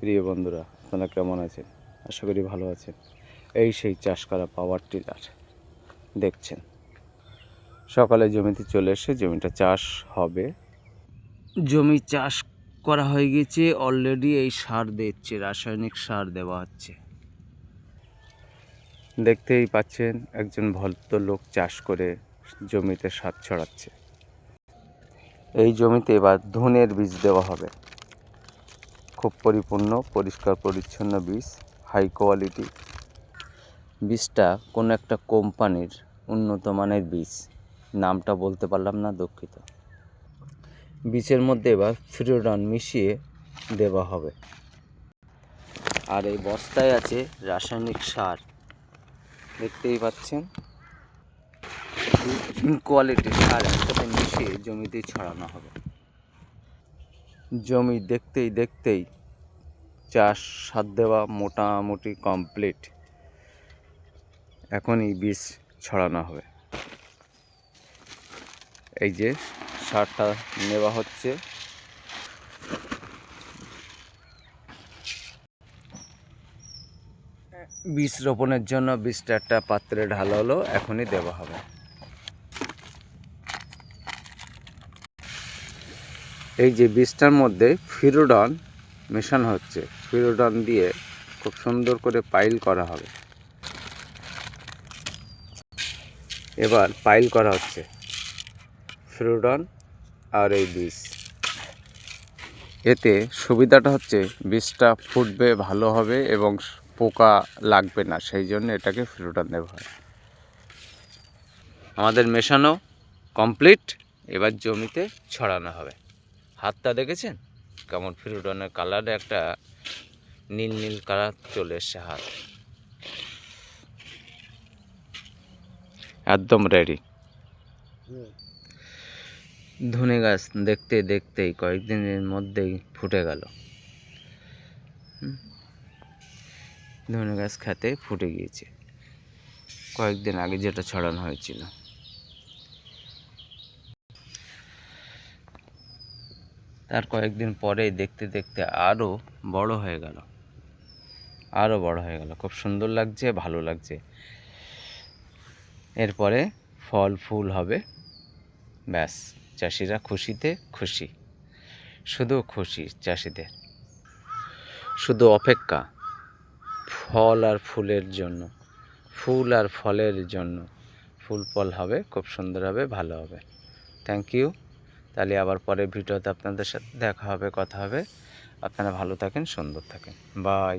প্রিয় বন্ধুরা আপনারা কেমন আছেন? আশা করি ভালো আছেন। এই সেই চাষ করা পাওয়ার টিলার দেখছেন। সকালে জমিতে চলে এসে জমিটা চাষ হবে। জমি চাষ করা হয়ে গেছে অলরেডি এই সার দিচ্ছে রাসায়নিক সার দেওয়া হচ্ছে। দেখতেই পাচ্ছেন একজন ভদ্রলোক চাষ করে জমিতে সার ছড়াচ্ছে। এই জমিতে এবার ধনের বীজ দেওয়া হবে। খুব পরিপূর্ণ, পরিষ্কার, পরিচ্ছন্ন বীজ হাই কোয়ালিটি বীজটা কোনো একটা কোম্পানির উন্নত মানের বীজ। নামটা বলতে পারলাম না, দুঃখিত। বীজের মধ্যে এবার ফ্রিডন মিশিয়ে দেওয়া হবে। আর এই বস্তায় আছে রাসায়নিক সার। দেখতেই পাচ্ছেন? কোয়ালিটির সার একসাথে মিশিয়ে জমিতে ছড়ানো হবে। জমি দেখতেই দেখতেই চাষ সার দেওয়া মোটামুটি কমপ্লিট এখনই বীজ ছড়ানো হবে। এই যে সারটা নেওয়া হচ্ছে। বীজ রোপণের জন্য বীজটা একটা পাত্রে ঢালা হলো এখনই দেওয়া হবে। এই যে বীজটার মধ্যে ফিরোডন মেশানো হচ্ছে। ফিরোডন দিয়ে খুব সুন্দর করে পাইল করা হবে। এবার পাইল করা হচ্ছে। ফিরোডন আর এই বীজ। এতে সুবিধাটা হচ্ছে বীজটা ফুটবে, ভালো হবে এবং পোকা লাগবে না, সেই জন্য এটাকে ফিরোডন দেওয়া হয়। আমাদের মেশানো কমপ্লিট। এবার জমিতে ছড়ানো হবে। হাতটা দেখেছেন? কেমন ফিরুডনের কালারে একটা নীল নীল কালার চলে এসছে হাত। একদম রেডি ধনে গাছ দেখতে দেখতেই কয়েকদিনের মধ্যেই ফুটে গেল। ধনে গাছ খেতে ফুটে গিয়েছে। কয়েকদিন আগে যেটা ছড়ানো হয়েছিল। তার কয়েকদিন পরেই দেখতে দেখতে আরও বড় হয়ে গেল। আরও বড় হয়ে গেল। খুব সুন্দর লাগছে, ভালো লাগছে। এরপরে ফল ফুল হবে। ব্যাস, চাষিরা খুশিতে খুশি। শুধু খুশি চাষিদের। শুধু অপেক্ষা, ফল আর ফুলের জন্য, ফুল আর ফলের জন্য। ফুল ফল হবে, খুব সুন্দর হবে, ভালো হবে। থ্যাংক ইউ তাহলে আবার পরের ভিডিওতে আপনাদের সাথে দেখা হবে, কথা হবে। আপনারা ভালো থাকেন, সুন্দর থাকেন। বাই